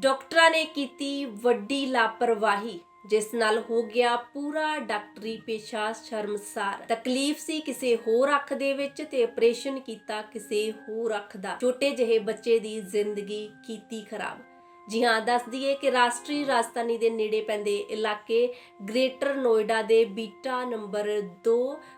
ਡਾਕਟਰਾਂ ਨੇ ਕੀਤੀ ਵੱਡੀ ਲਾਪਰਵਾਹੀ, ਜਿਸ ਨਾਲ ਹੋ ਗਿਆ ਪੂਰਾ ਡਾਕਟਰੀ ਪੇਸ਼ਾ ਸ਼ਰਮਸਾਰ। ਤਕਲੀਫ ਸੀ ਕਿਸੇ ਹੋਰ ਅੱਖ ਦੇ ਵਿੱਚ ਤੇ ਆਪਰੇਸ਼ਨ ਕੀਤਾ ਕਿਸੇ ਹੋਰ ਅੱਖ ਦਾ। ਛੋਟੇ ਜਿਹੇ ਬੱਚੇ ਦੀ ਜ਼ਿੰਦਗੀ ਕੀਤੀ ਖਰਾਬ। ਜੀ ਹਾਂ, ਦੱਸ ਦਈਏ ਕਿ ਰਾਸ਼ਟਰੀ ਰਾਜਧਾਨੀ ਦੇ ਨੇੜੇ ਪੈਂਦੇ ਇਲਾਕੇ ਗ੍ਰੇਟਰ ਨੋਇਡਾ ਦੇ ਬੀਟਾ ਨੰਬਰ 2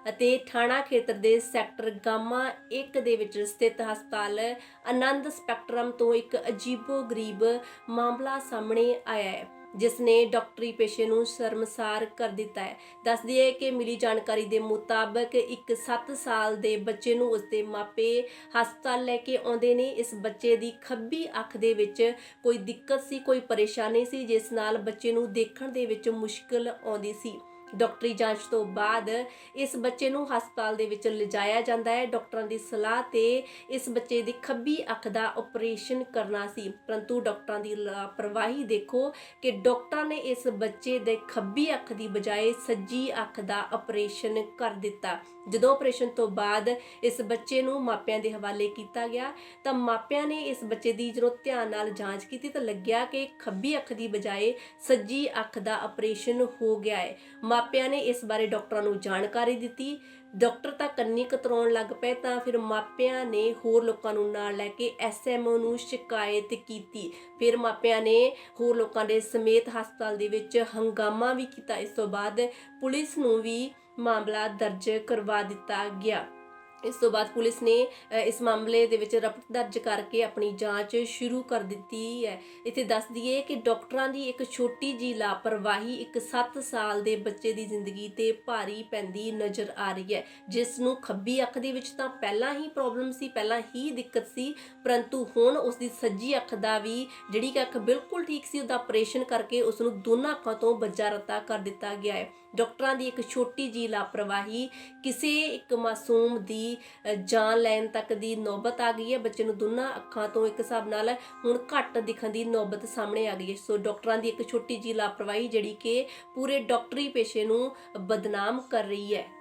ਅਤੇ ਥਾਣਾ ਖੇਤਰ ਦੇ ਸੈਕਟਰ ਗਾਮਾ 1 ਦੇ ਵਿੱਚ ਸਥਿਤ ਹਸਪਤਾਲ ਆਨੰਦ ਸਪੈਕਟਰਮ ਤੋਂ ਇੱਕ ਅਜੀਬੋ-ਗਰੀਬ ਮਾਮਲਾ ਸਾਹਮਣੇ ਆਇਆ ਹੈ। ਜਿਸ ਨੇ ਡਾਕਟਰੀ ਪੇਸ਼ੇ ਨੂੰ ਸ਼ਰਮਸਾਰ ਕਰ ਦਿੱਤਾ ਹੈ। ਦੱਸਦੀ ਹੈ ਕਿ ਮਿਲੀ ਜਾਣਕਾਰੀ ਦੇ ਮੁਤਾਬਕ ਇੱਕ 7 ਸਾਲ ਦੇ ਬੱਚੇ ਨੂੰ ਉਸਦੇ ਮਾਪੇ ਹਸਪਤਾਲ ਲੈ ਕੇ ਆਉਂਦੇ ਨੇ। ਇਸ ਬੱਚੇ ਦੀ ਖੱਬੀ ਅੱਖ ਦੇ ਵਿੱਚ ਕੋਈ ਦਿੱਕਤ ਸੀ, ਕੋਈ ਪਰੇਸ਼ਾਨੀ ਸੀ, ਜਿਸ ਨਾਲ ਬੱਚੇ ਨੂੰ ਦੇਖਣ ਦੇ ਵਿੱਚ ਮੁਸ਼ਕਲ ਆਉਂਦੀ ਸੀ। ਡਾਕਟਰੀ ਜਾਂਚ ਤੋਂ ਬਾਅਦ ਇਸ ਬੱਚੇ ਨੂੰ ਹਸਪਤਾਲ ਦੇ ਵਿੱਚ ਲਿਜਾਇਆ ਜਾਂਦਾ ਹੈ। ਡਾਕਟਰਾਂ ਦੀ ਸਲਾਹ ਤੇ ਇਸ ਬੱਚੇ ਦੀ ਖੱਬੀ ਅੱਖ ਦਾ ਆਪਰੇਸ਼ਨ ਕਰਨਾ ਸੀ। ਪਰੰਤੂ ਡਾਕਟਰਾਂ ਦੀ ਲਾਪਰਵਾਹੀ ਦੇਖੋ ਕਿ ਡਾਕਟਰਾਂ ਨੇ ਇਸ ਬੱਚੇ ਦੇ ਖੱਬੀ ਅੱਖ ਦੀ ਬਜਾਏ ਸੱਜੀ ਅੱਖ ਦਾ ਆਪਰੇਸ਼ਨ ਕਰ ਦਿੱਤਾ। ਜਦੋਂ ਆਪਰੇਸ਼ਨ ਤੋਂ ਬਾਅਦ ਇਸ ਬੱਚੇ ਨੂੰ ਮਾਪਿਆਂ ਦੇ ਹਵਾਲੇ ਕੀਤਾ ਗਿਆ, ਤਾਂ ਮਾਪਿਆਂ ਨੇ ਇਸ ਬੱਚੇ ਦੀ ਜਦੋਂ ਧਿਆਨ ਨਾਲ ਜਾਂਚ ਕੀਤੀ, ਤਾਂ ਲੱਗਿਆ ਕਿ ਖੱਬੀ ਅੱਖ ਦੀ ਬਜਾਏ ਸੱਜੀ ਅੱਖ ਦਾ ਆਪਰੇਸ਼ਨ ਹੋ ਗਿਆ ਹੈ। ਮਾਪਿਆਂ ਨੇ ਇਸ ਬਾਰੇ ਡਾਕਟਰਾਂ ਨੂੰ ਜਾਣਕਾਰੀ ਦਿੱਤੀ। ਡਾਕਟਰ ਤਾਂ ਕੰਨੀ ਕਤਰਾਉਣ ਲੱਗ ਪਏ ਤਾਂ ਫਿਰ ਮਾਪਿਆਂ ਨੇ ਹੋਰ ਲੋਕਾਂ ਨੂੰ ਨਾਲ ਲੈ ਕੇ ਐਸਐਮਓ ਨੂੰ ਸ਼ਿਕਾਇਤ ਕੀਤੀ। ਫਿਰ ਮਾਪਿਆਂ ਨੇ ਹੋਰ ਲੋਕਾਂ ਦੇ ਸਮੇਤ ਹਸਪਤਾਲ ਦੇ ਵਿੱਚ ਹੰਗਾਮਾ ਵੀ ਕੀਤਾ। ਇਸ ਤੋਂ ਬਾਅਦ ਪੁਲਿਸ ਨੂੰ ਵੀ ਮਾਮਲਾ ਦਰਜ ਕਰਵਾ ਦਿੱਤਾ ਗਿਆ। ਇਸ ਤੋਂ ਬਾਅਦ ਪੁਲਿਸ ਨੇ ਇਸ ਮਾਮਲੇ ਦੇ ਵਿੱਚ ਰਪਟ ਦਰਜ ਕਰਕੇ ਆਪਣੀ ਜਾਂਚ ਸ਼ੁਰੂ ਕਰ ਦਿੱਤੀ ਹੈ। ਇੱਥੇ ਦੱਸ ਦਈਏ ਕਿ ਡਾਕਟਰਾਂ ਦੀ ਇੱਕ ਛੋਟੀ ਜੀ ਲਾਪਰਵਾਹੀ ਇੱਕ 7 ਸਾਲ ਦੇ ਬੱਚੇ ਦੀ ਜ਼ਿੰਦਗੀ ਤੇ ਭਾਰੀ ਪੈਂਦੀ ਨਜ਼ਰ ਆ ਰਹੀ ਹੈ। ਜਿਸ ਨੂੰ ਖੱਬੀ ਅੱਖ ਦੇ ਵਿੱਚ ਤਾਂ ਪਹਿਲਾਂ ਹੀ ਪ੍ਰੋਬਲਮ ਸੀ, ਪਹਿਲਾਂ ਹੀ ਦਿੱਕਤ ਸੀ, ਪਰੰਤੂ ਹੁਣ ਉਸ ਦੀ ਸੱਜੀ ਅੱਖ ਦਾ ਵੀ ਜਿਹੜੀ ਕਿ ਅੱਖ ਬਿਲਕੁਲ ਠੀਕ ਸੀ, ਉਹਦਾ ਆਪਰੇਸ਼ਨ ਕਰਕੇ ਉਸ ਨੂੰ ਦੋਨਾਂ ਅੱਖਾਂ ਤੋਂ ਬੱਜਾ ਰੱਤਾ ਕਰ ਦਿੱਤਾ ਗਿਆ ਹੈ। ਡਾਕਟਰਾਂ ਦੀ ਇੱਕ ਛੋਟੀ ਜੀ ਲਾਪਰਵਾਹੀ ਕਿਸੇ ਇੱਕ ਮਾਸੂਮ ਦੀ ਅ, ਜਾਨ ਲੈਣ ਤੱਕ ਦੀ ਨੌਬਤ ਆ ਗਈ ਹੈ। ਬੱਚੇ ਨੂੰ ਦੋਨਾਂ ਅੱਖਾਂ ਤੋਂ ਇੱਕ ਹਿਸਾਬ ਨਾਲ ਹੁਣ ਘੱਟ ਦਿਖਣ ਦੀ ਨੌਬਤ ਸਾਹਮਣੇ ਆ ਗਈ ਹੈ। ਸੋ ਡਾਕਟਰਾਂ ਦੀ ਇੱਕ ਛੋਟੀ ਜੀ ਲਾਪਰਵਾਹੀ ਜਿਹੜੀ ਕਿ ਪੂਰੇ ਡਾਕਟਰੀ ਪੇਸ਼ੇ ਨੂੰ ਬਦਨਾਮ ਕਰ ਰਹੀ ਹੈ।